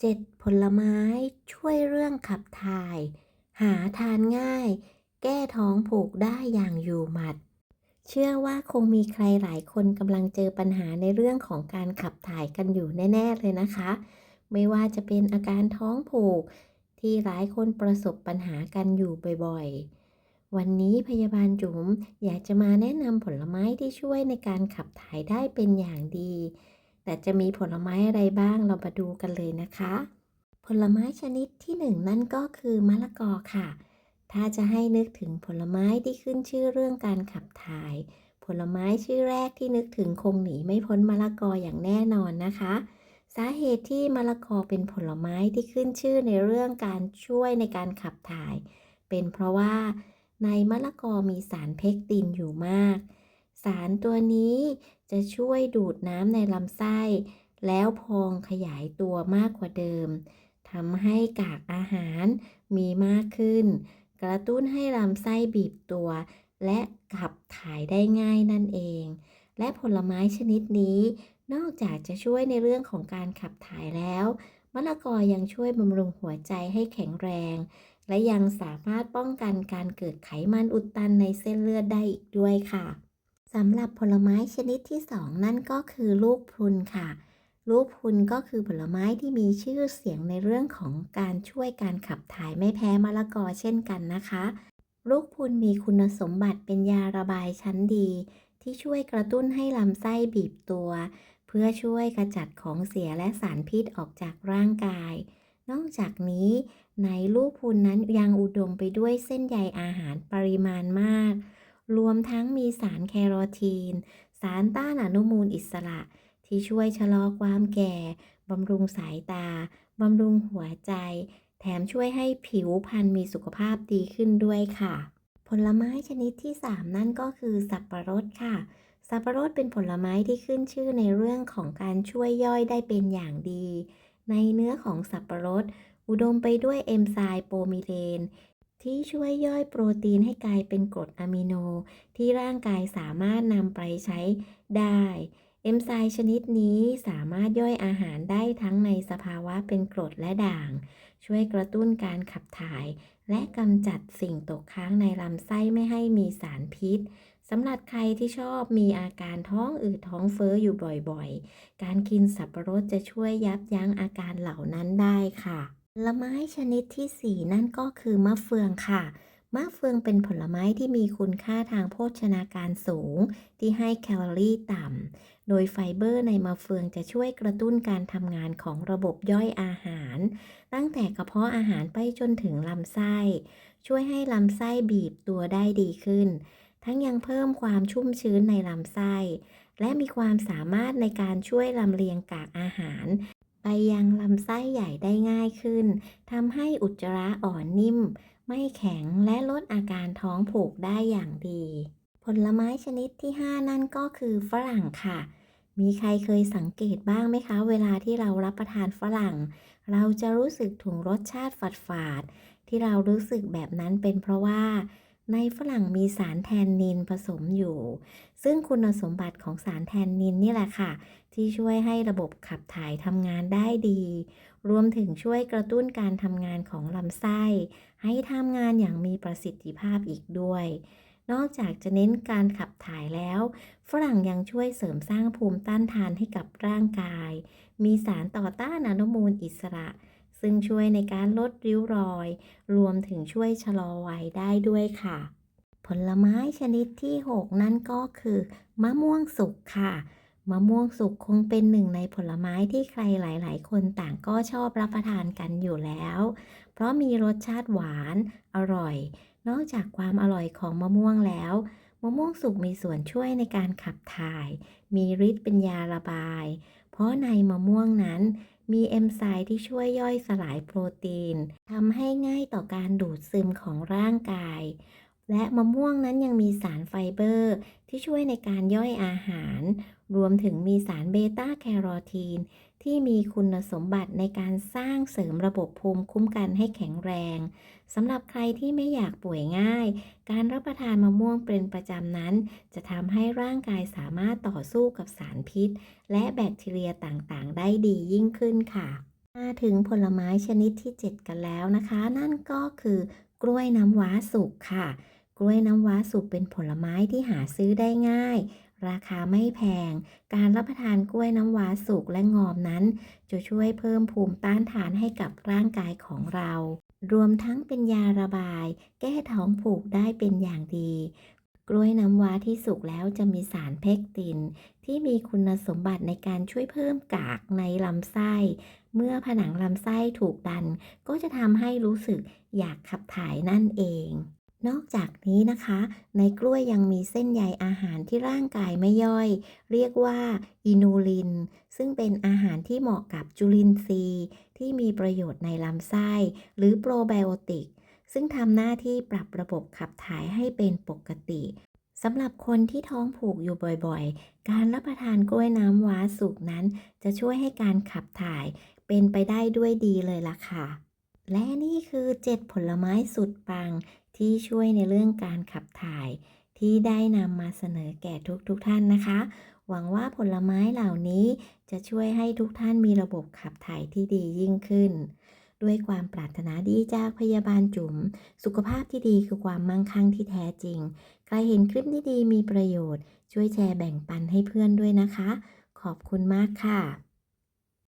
7 ผลไม้ช่วยเรื่องขับถ่าย หาทานง่าย แก้ท้องผูกได้อย่างอยู่หมัด เชื่อว่าคงมีใครหลายคนกำลังเจอปัญหาในเรื่องของการขับถ่ายกันอยู่แน่ ๆ เลยนะคะ ไม่ว่าจะเป็นอาการท้องผูก ที่หลายคนประสบปัญหากันอยู่บ่อยๆ วันนี้พยาบาลจุ๋มอยากจะมาแนะนำผลไม้ที่ช่วยในการขับถ่ายได้เป็นอย่างดี แต่จะมีผลไม้อะไรบ้างเรามาดูกันเลยนะคะ ผลไม้ชนิดที่หนึ่งนั่นก็คือมะละกอค่ะ ถ้าจะให้นึกถึงผลไม้ที่ขึ้นชื่อเรื่องการขับถ่าย ผลไม้ชื่อแรกที่นึกถึงคงหนีไม่พ้นมะละกออย่างแน่นอนนะคะ สาเหตุที่มะละกอเป็นผลไม้ที่ขึ้นชื่อในเรื่องการช่วยในการขับถ่าย เป็นเพราะว่าในมะละกอมีสารเพกตินอยู่มาก สารตัวนี้ จะช่วยดูดน้ำในลำไส้ แล้วพองขยายตัวมากกว่าเดิมทำให้กากอาหารมีมากขึ้น กระตุ้นให้ลำไส้บีบตัว และขับถ่ายได้ง่ายนั่นเอง และผลไม้ชนิดนี้ นอกจากจะช่วยในเรื่องของการขับถ่ายแล้วมะละกอยังช่วยบำรุงหัวใจให้แข็งแรง และยังสามารถป้องกันการเกิดไขมันอุดตันในเส้นเลือดได้อีกด้วยค่ะ สำหรับผลไม้ชนิดที่สองนั่นก็คือลูกพรุนค่ะ ลูกพรุนก็คือผลไม้ที่มีชื่อเสียงในเรื่องของการช่วยการขับถ่ายไม่แพ้มะละกอเช่นกันนะคะ ลูกพรุนมีคุณสมบัติเป็นยาระบายชั้นดี ที่ช่วยกระตุ้นให้ลำไส้บีบตัว เพื่อช่วยกระจัดของเสียและสารพิษออกจากร่างกาย นอกจากนี้ในลูกพรุนนั้นยังอุดมไปด้วยเส้นใยอาหารปริมาณมาก รวมทั้งมีสารแคโรทีน สารต้านอนุมูลอิสระ ที่ช่วยชะลอความแก่ บำรุงสายตา บำรุงหัวใจ แถมช่วยให้ผิวพรรณมีสุขภาพดีขึ้นด้วยค่ะ ผลไม้ชนิดที่ 3 นั่นก็คือสับปะรดค่ะ สับปะรดเป็นผลไม้ที่ขึ้นชื่อในเรื่องของการช่วยย่อยได้เป็นอย่างดี ในเนื้อของสับปะรดอุดมไปด้วยเอนไซม์โปรมิเลน ที่ช่วยย่อยโปรตีนให้กลายเป็นกรดอะมิโน ที่ร่างกายสามารถนำไปใช้ได้ เอนไซม์ชนิดนี้สามารถย่อยอาหารได้ทั้งในสภาวะเป็นกรดและด่าง ช่วยกระตุ้นการขับถ่าย และกำจัดสิ่งตกค้างในลำไส้ไม่ให้มีสารพิษสำหรับใครที่ชอบมีอาการท้องอืดท้องเฟ้ออยู่บ่อยๆ การกินสับปะรดจะช่วยยับยั้งอาการเหล่านั้นได้ค่ะ ผลไม้ชนิดที่ 4 นั่นก็คือมะเฟืองค่ะ มะเฟืองเป็นผลไม้ที่มีคุณค่าทางโภชนาการสูง ที่ให้แคลอรี่ต่ำ โดยไฟเบอร์ในมะเฟืองจะช่วยกระตุ้นการทำงานของระบบย่อยอาหาร ตั้งแต่กระเพาะอาหารไปจนถึงลำไส้ ช่วยให้ลำไส้บีบตัวได้ดีขึ้น ทั้งยังเพิ่มความชุ่มชื้นในลำไส้และมีความสามารถในการช่วยลำเลียงกากอาหาร ไปยังลำไส้ใหญ่ได้ง่ายขึ้นทำให้อุจจาระอ่อนนิ่ม ไม่แข็งและลดอาการท้องผูกได้อย่างดี ผลไม้ชนิดที่ 5 นั่นก็คือฝรั่งค่ะ มีใครเคยสังเกตบ้างไหมคะ เวลาที่เรารับประทานฝรั่ง เราจะรู้สึกถึงรสชาติฝาดๆที่เรารู้สึกแบบนั้นเป็นเพราะว่า ในฝรั่งมีสารแทนนินผสมอยู่ ซึ่งคุณสมบัติของสารแทนนินนี่แหละค่ะ ที่ช่วยให้ระบบขับถ่ายทำงานได้ดี รวมถึงช่วยกระตุ้นการทำงานของลำไส้ ให้ทำงานอย่างมีประสิทธิภาพอีกด้วย นอกจากจะเน้นการขับถ่ายแล้ว ฝรั่งยังช่วยเสริมสร้างภูมิต้านทานให้กับร่างกาย มีสารต่อต้านอนุมูลอิสระ ซึ่งช่วยในการลดริ้วรอย รวมถึงช่วยชะลอวัยได้ด้วยค่ะ ผลไม้ชนิดที่ 6 นั่นก็คือ มะม่วงสุกค่ะ มะม่วงสุกคงเป็นหนึ่งในผลไม้ที่ใครหลาย ๆ คนต่างก็ชอบรับประทานกันอยู่แล้ว เพราะมีรสชาติหวาน อร่อย นอกจากความอร่อยของมะม่วงแล้วมะม่วงสุกมีส่วนช่วยในการขับถ่าย มีฤทธิ์เป็นยาระบาย เพราะในมะม่วงนั้นมีเอนไซม์ที่ช่วยย่อยสลายโปรตีนทำให้ง่ายต่อการดูดซึมของร่างกาย และมะม่วงนั้นยังมีสารไฟเบอร์ ที่ช่วยในการย่อยอาหาร รวมถึงมีสารเบต้าแคโรทีน ที่มีคุณสมบัติในการสร้างเสริมระบบภูมิคุ้มกันให้แข็งแรงสำหรับใครที่ไม่อยากป่วยง่าย การรับประทานมะม่วงเป็นประจำนั้น จะทำให้ร่างกายสามารถต่อสู้กับสารพิษ และแบคทีเรียต่างๆ ได้ดียิ่งขึ้นค่ะ มาถึงผลไม้ชนิดที่ 7 กันแล้วนะคะ นั่นก็คือกล้วยน้ำว้าสุกค่ะ กล้วยน้ำว้าสุกเป็นผลไม้ที่หาซื้อได้ง่าย ราคาไม่แพง การรับประทานกล้วยน้ำว้าสุกและงอมนั้น จะช่วยเพิ่มภูมิต้านทานให้กับร่างกายของเรา รวมทั้งเป็นยาระบาย แก้ท้องผูกได้เป็นอย่างดี กล้วยน้ำว้าที่สุกแล้วจะมีสารเพกติน ที่มีคุณสมบัติในการช่วยเพิ่มกากในลำไส้ เมื่อผนังลำไส้ถูกดัน ก็จะทำให้รู้สึกอยากขับถ่ายนั่นเอง นอกจากนี้นะคะ ในกล้วยยังมีเส้นใยอาหารที่ร่างกายไม่ย่อย เรียกว่าอินูลิน ซึ่งเป็นอาหารที่เหมาะกับจุลินทรีย์ ที่มีประโยชน์ในลำไส้ หรือโปรไบโอติก ซึ่งทำหน้าที่ปรับระบบขับถ่ายให้เป็นปกติสำหรับคนที่ท้องผูกอยู่บ่อยๆ การรับประทานกล้วยน้ำว้าสุกนั้น จะช่วยให้การขับถ่ายเป็นไปได้ด้วยดีเลยล่ะค่ะ และนี่คือ 7 ผลไม้สุดปัง ที่ช่วยในเรื่องการขับถ่ายที่ได้นำมาเสนอแก่ทุกๆทท่านนะคะ หวังว่าผลไม้เหล่านี้จะช่วยให้ทุกท่านมีระบบขับถ่ายที่ดียิ่งขึ้น ด้วยความปรารถนาดีจากพยาบาลจุ๋ม สุขภาพที่ดีคือความมั่งคั่งที่แท้จริง ใครเห็นคลิปนี้ดีมีประโยชน์ ช่วยแชร์แบ่งปันให้เพื่อนด้วยนะคะ ขอบคุณมากค่ะ